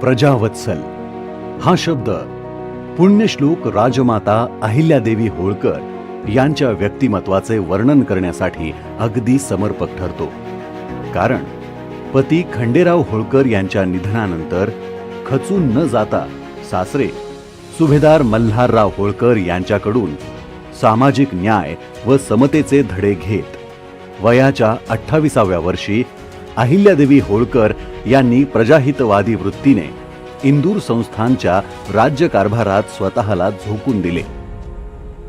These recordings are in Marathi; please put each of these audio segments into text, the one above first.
प्रजावत्सल. हा शब्द पुण्यश्लोक राजमाता अहिल्यादेवी होळकर यांच्या व्यक्तिमत्वाचे वर्णन करण्यासाठी अगदी समर्पक ठरतो. कारण पती खंडेराव होळकर यांच्या निधनानंतर खचून न जाता सासरे सुभेदार मल्हारराव होळकर यांच्याकडून सामाजिक न्याय व समतेचे धडे घेत वयाच्या अठ्ठावीसाव्या वर्षी अहिल्यादेवी होळकर यांनी प्रजाहितवादी वृत्तीने इंदूर संस्थानच्या राज्यकारभारात स्वतःला झोकून दिले.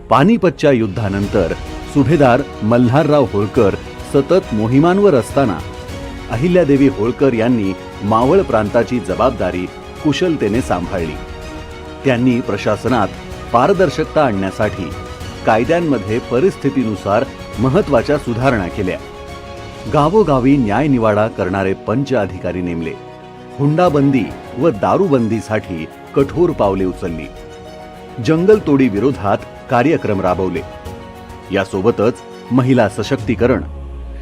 पानिपतच्या युद्धानंतर सुभेदार मल्हारराव होळकर सतत मोहिमांवर असताना अहिल्यादेवी होळकर यांनी मावळ प्रांताची जबाबदारी कुशलतेने सांभाळली. त्यांनी प्रशासनात पारदर्शकता आणण्यासाठी कायद्यांमध्ये परिस्थितीनुसार महत्त्वाच्या सुधारणा केल्या. गावोगावी न्यायनिवाडा करणारे पंच अधिकारी नेमले. हुंडाबंदी व दारूबंदीसाठी कठोर पावले उचलली. जंगलतोडी विरोधात कार्यक्रम राबवले. यासोबतच महिला सशक्तीकरण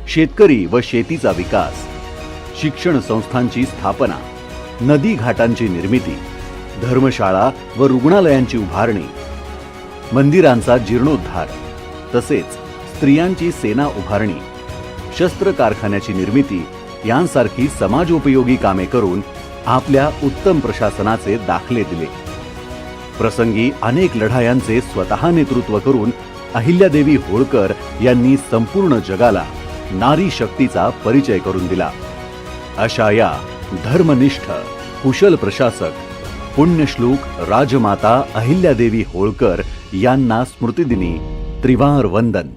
शेतकरी व शेतीचा विकास शिक्षण संस्थांची स्थापना नदी घाटांची निर्मिती धर्मशाळा व रुग्णालयांची उभारणी मंदिरांचा जीर्णोद्धार तसेच स्त्रियांची सेना उभारणी शस्त्र कारखान्याची निर्मिती यांसारखी समाजोपयोगी कामे करून आपल्या उत्तम प्रशासनाचे दाखले दिले. प्रसंगी अनेक लढायांचे स्वतः नेतृत्व करून अहिल्यादेवी होळकर यांनी संपूर्ण जगाला नारी शक्तीचा परिचय करून दिला. अशा या धर्मनिष्ठ कुशल प्रशासक पुण्यश्लोक राजमाता अहिल्यादेवी होळकर यांना स्मृतिदिनी त्रिवार वंदन.